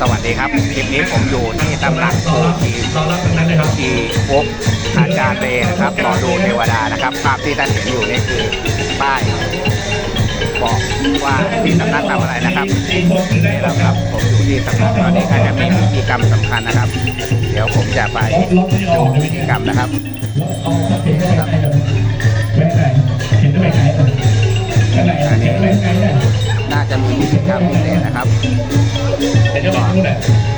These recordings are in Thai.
สวัสดีครับคลิปนี้ผมอยู่ที่ตำหนักปู่ชีรอรับนั้นเลยครับชีวกอาจารย์เรนะครับหมอดูเทวดานะครับ ภาพที่ท่านเห็นอยู่นี่คือป้ายบอกว่าที่สำนักทำอะไรนะครับนี่แหรับละครับผมอยู่ที่สำนักตอนนี้ก็จะมีพิธีกรรมสำคัญนะครับ เดี๋ยวผมจะไปดูพิธีกรรมนะครับอาเห็นได้ไหนแม่ไหนเห็นได้ไหนแม่ไหนเห็นได้ไหนน่าจะมีพิธีกรรมพิเศษนะครับ เห็นไ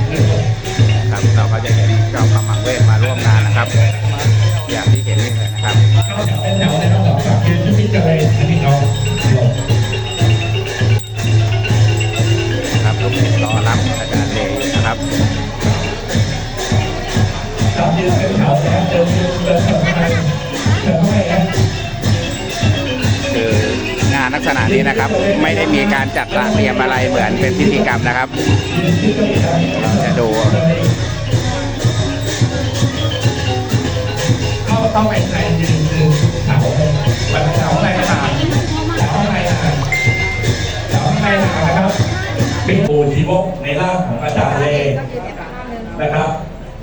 เตรียมอะไรเหมือนเป็นพิธีกรรมนะครับเราจะดูต้องไปไหนยืนยืนแถวมันแถวไหนต่างแถวไหนต่างแถวไหนต่านะครับเป็นปูชีวกในร่างของอาจารย์เลนะครับ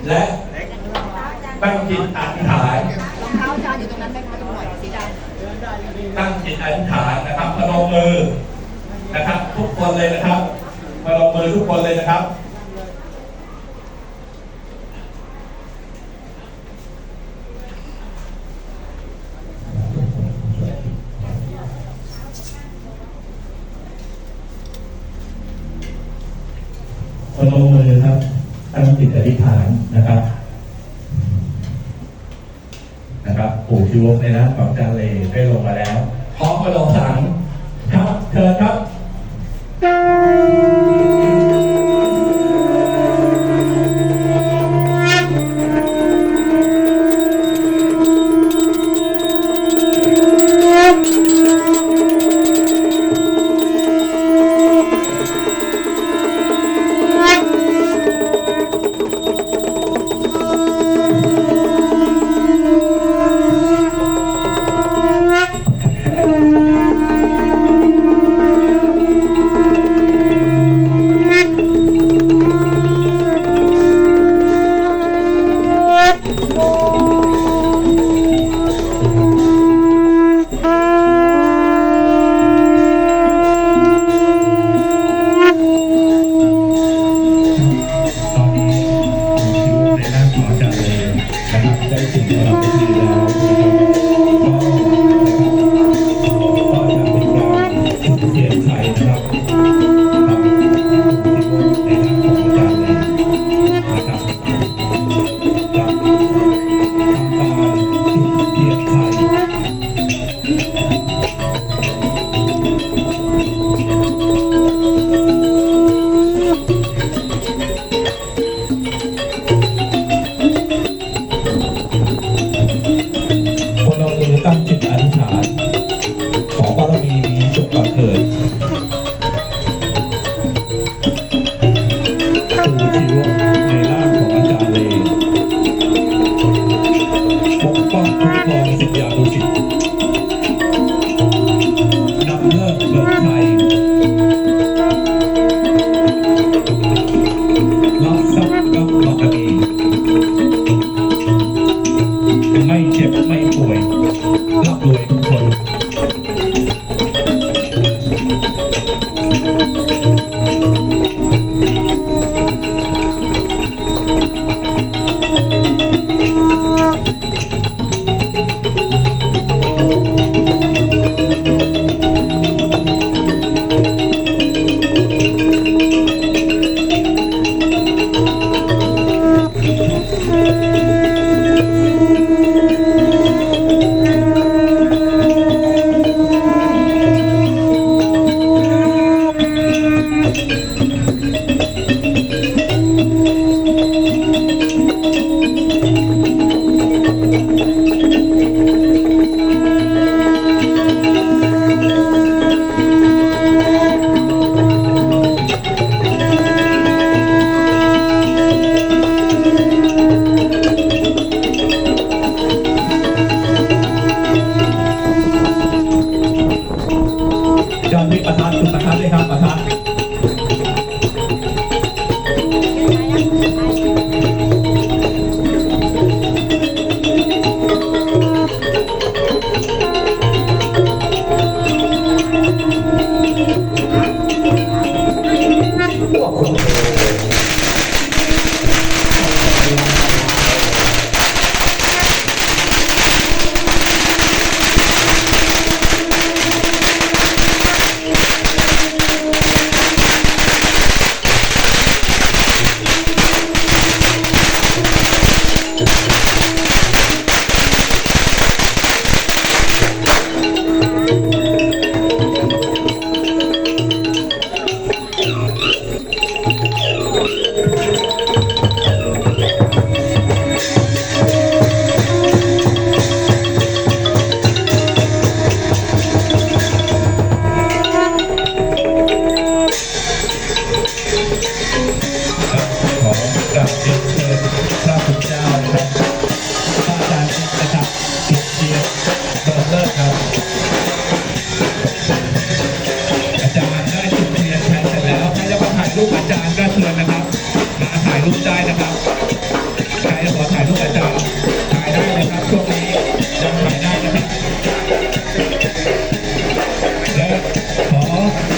และตั้งจิตอธิษฐานตั้งจิตอธิษฐานนะครับพนมมือ ทุกคนเลยนะครับพนมมือทุกคนเลยนะครับพนมมือครับตั้งจิตอธิษฐานนะครับ นะครับปู่ชีวกในน้ำของจารเลได้ลงมาแล้วพร้อมมาลงสังครับเชิญครับ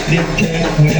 Nick Tech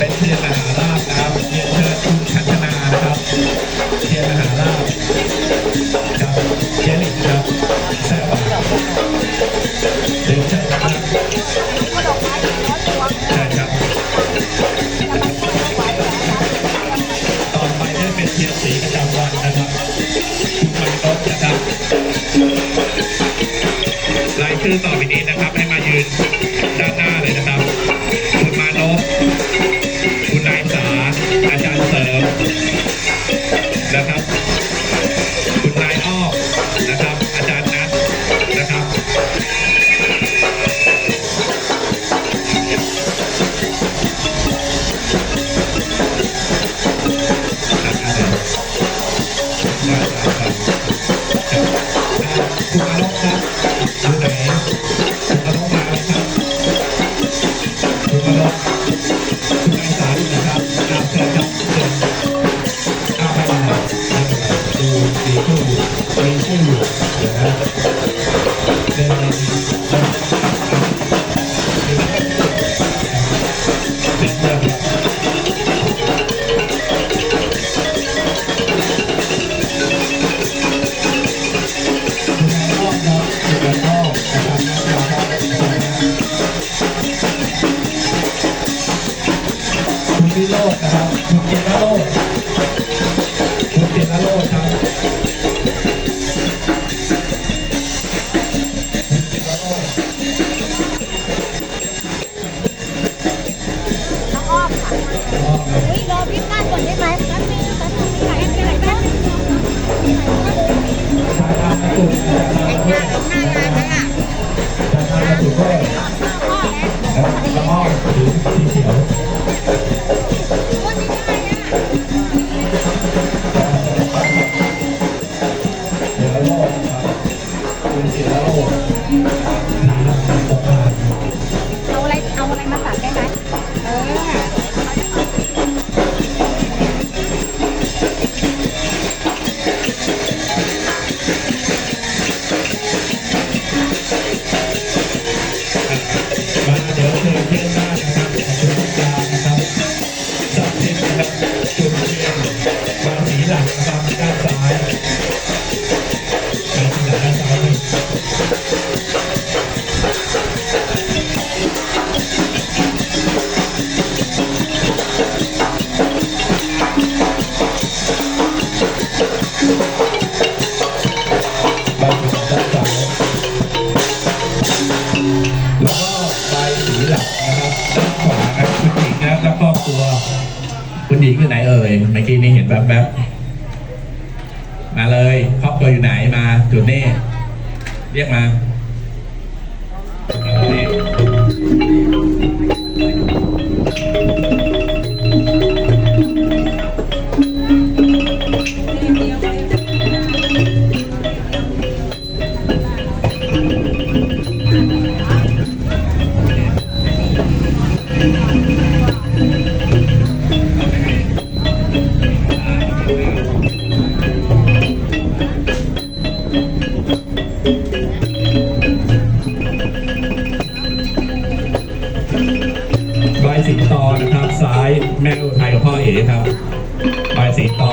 เป็นเพียง Thank you. Thank 你 ด้ว เรี ยกมาใบสีตอนะครับ ซ้ายแม่อุทัยกับพ่อเอ๋ครับใบสีตอ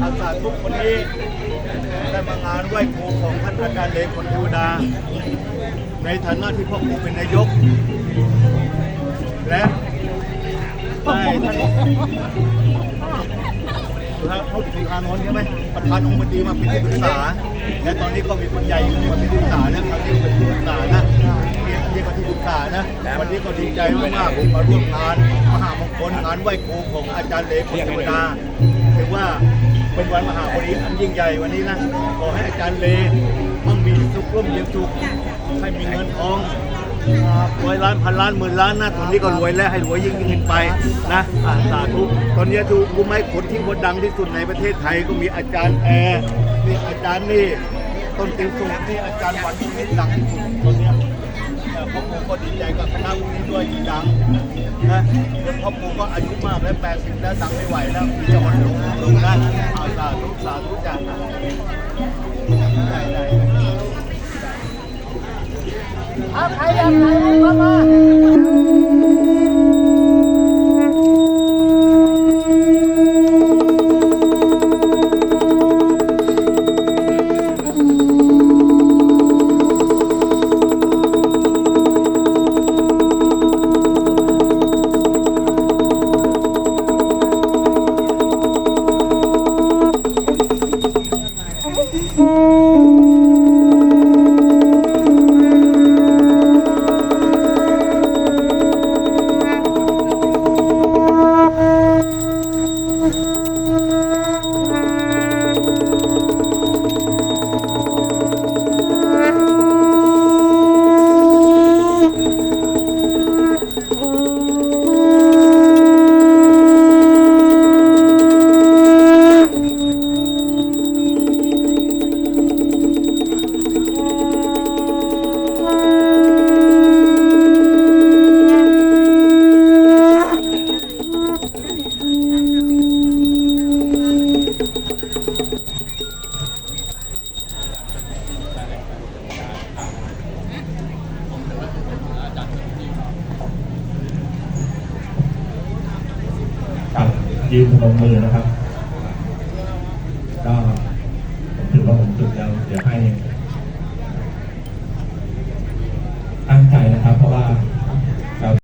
อาสาทุกคนนี้ได้มางานไหว้ครูของท่านอาจารย์เลขคนเทวดา ในฐานะที่พ่อครูเป็นนายก และได้ท่านสุภาพเขาสุภานนท์ใช่ไหมประธานองค์มนตรีมาเป็นที่ปรึกษา และตอนนี้ก็มีคนใหญ่มาเป็นที่ปรึกษานะครั้งนี้เป็นที่ปรึกษานะเรียกเรียกว่าที่ปรึกษานะวันนี้ก็ดีใจมากๆผมมาร่วมงานมหามงคลงานไหว้ครูของอาจารย์เลขคนเทวดาือว่าเป็นวันมหาบริอันยิ่งใหญ่วันนี้นะ ขอให้อาจารย์เลมั่งมีสุขร่มเย็นสุขให้มีเงินทองร้อยล้านพันล้านหมื่นล้านนะตอนนี้ก็รวยแล้วให้รวยยิ่งยิ่งขึ้นไปนะสาธุตอนนี้ดูกูไม้ขนที่คนดังที่สุดในประเทศไทยก็มีอาจารย์แอร์มีอาจารย์นี่ต้นติวสุขนี่อาจารย์วันที่ดังที่สุดตอนนี้ยเอ่อพ่อปู่ก็ดีใจกับคณะพวกนี้ด้วยที่ดัง นะพ่อปู่ก็อายุมากแล้วแปดสิบแล้วดังไม่ไหวแล้วจะวันลงลงนะอาสาธุสาธุจ้ะได้ได้เอาใครอยากไง